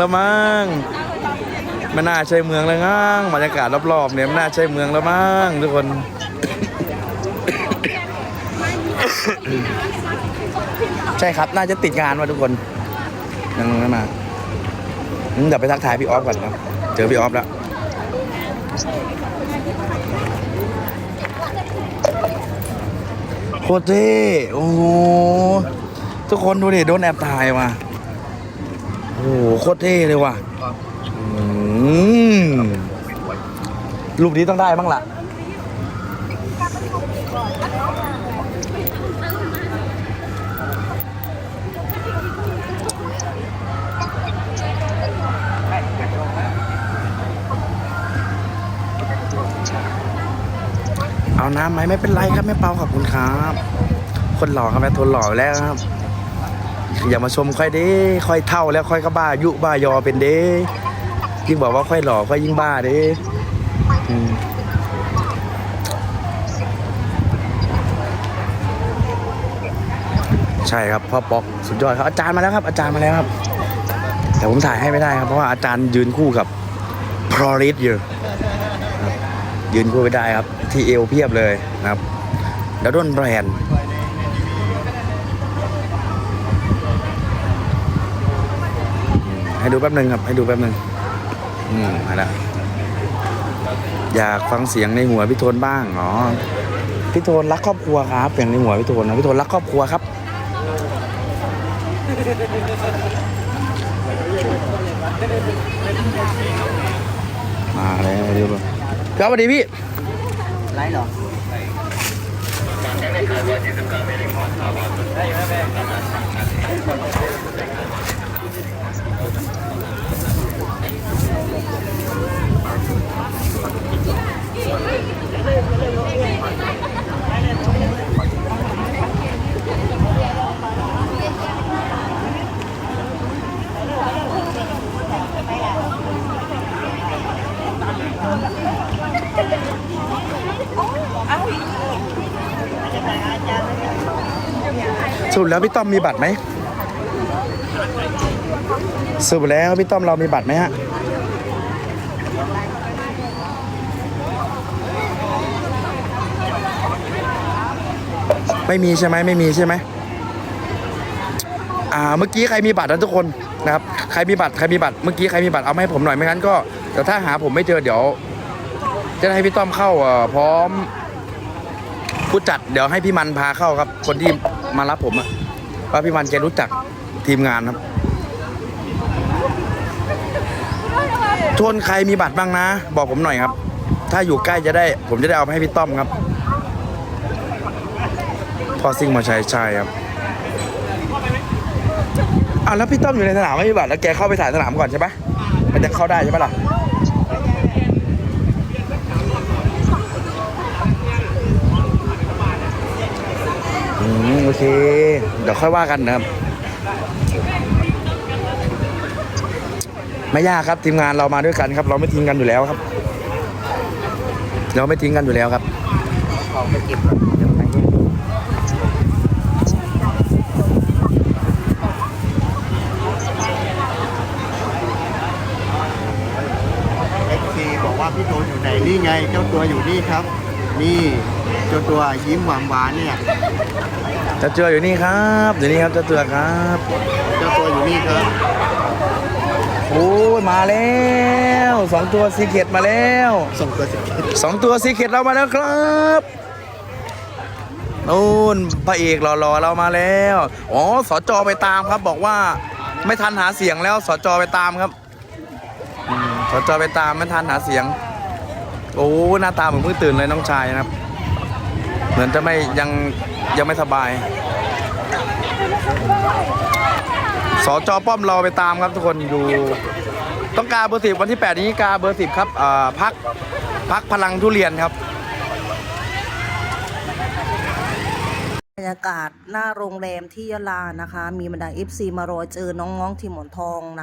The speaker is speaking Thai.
แล้วมั้งไม่น่าใช่เมืองแล้วงั้งบรรยากาศรอบๆเนี่ยไม่น่าใช่เมืองแล้วมั้งทุกคน ใช่ครับน่าจะติดงานมาทุกคนยังไม่มาอืมเดี๋ยวไปทักทายพี่ออฟก่อนครับเจอพี่ออฟแล้วโคตรเท่โอ้โหทุกคนดูดิโดนแอบถ่ายมา โอ้โหโคตรเท่เลยว่ะอืมรูปนี้ต้องได้บ้างล่ะ เอาน้ำไหมไม่เป็นไรครับแม่เปาขอบคุณครับ คนหล่อครับแม่ทนหล่อแล้วครับ อย่ามาชมค่อยเด้ค่อยเท่าแล้วค่อยก็บ้ายุบ้ายอเป็นเด้ยิ่งบอกว่าค่อยหล่อค่อยยิ่งบ้าเด้ใช่ครับพ่อป๊อกสุดยอดครับอาจารย์มาแล้วครับ อาจารย์มาแล้วครับ แต่ผมถ่ายให้ไม่ได้ครับเพราะว่าอาจารย์ยืนคู่กับพรอริสอยู่ยืนคู่ไม่ได้ครับ ที่เอวเพียบเลยนะครับแล้วด้นแบรนด์ ให้ดูแป๊บหนึ่งครับ ให้ดูแป๊บหนึ่งอืมมาแล้วอยากฟังเสียงในหัวพี่โทนบ้างอ๋อพี่โทนรักครอบครัวครับเสียงในหัวพี่โทนนะพี่โทนรักครอบครัวครับมาแล้วเดี๋ยวครับสวัสดีพี่ไรเหรอ รุปแล้วพี่ต้อมมีบัตรไหมสรุปแล้วพี่ต้อมเรามีบัตรไหมฮะไม่มีใช่ไหมไม่มีใช่ไหมอ่าเมื่อกี้ใครมีบัตรนะทุกคนนะครับใครมีบัตรใครมีบัตรเมื่อกี้ใครมีบัตรเอามาให้ผมหน่อยไม่งั้นก็เดี๋ยวถ้าหาผมไม่เจอเดี๋ยว จะให้พี่ต้อมเข้าอ่อพร้อมผู้จัดเดี๋ยวให้พี่มันพาเข้าครับ คนที่ มารับผมอะเพราะพี่มันแกรู้จักทีมงานครับทวนใครมีบัตรบ้างนะ บอกผมหน่อยครับ ถ้าอยู่ใกล้จะได้ ผมจะได้เอาไปให้พี่ต้อมครับพอซิ่งมาใช้ใช่ครับอะแล้วพี่ต้อมอยู่ในสนามไม่มีบัตรแล้วแกเข้าไปถ่ายสนามก่อนใช่ปะมันจะเข้าได้ใช่ปะล่ะ อืมโอเค เดี๋ยวค่อยว่ากันนะครับ ไม่ยากครับทีมงานเรามาด้วยกันครับ เราไม่ทิ้งกันอยู่แล้วครับ เราไม่ทิ้งกันอยู่แล้วครับของไปเก็บก่อนเดี๋ยวไปเนี่ยเอฟซีบอกว่าพี่โทนอยู่ไหนนี่ไง เจ้าตัวอยู่นี่ครับ นี่ เจ้าตัวยิ้มหวานหวานๆเนี่ยจะเจออยู่นี่ครับอยู่นี่ครับจะเจอครับเจ้าตัวอยู่นี่ครับโอ้ยมาแล้วสองตัวซีเกตมาแล้วส่งตัวสิสองตัวซีเกตเรามาแล้วครับนู่นพระเอกรอๆเรามาแล้วอ๋อสจไปตามครับ บอกว่าไม่ทันหาเสียงแล้วสจไปตามครับอืมสจไปตามไม่ทันหาเสียง โอ้หน้าตาเหมือนเพิ่งตื่นเลยน้องชายนะครับ เหมือนจะไม่ยังยังไม่สบายสจอป้อมเราไปตามครับทุกคนอยู่ ต้องการเบอร์สิบวันที่ 8 นี้กาเบอร์สิบครับอ่าพักพักพลังทุเรียนครับบรรยากาศหน้าโรงแรมที่ยะลานะคะ มีบรรดา FC มารอเจอน้องๆที่หมอนทองนะคะ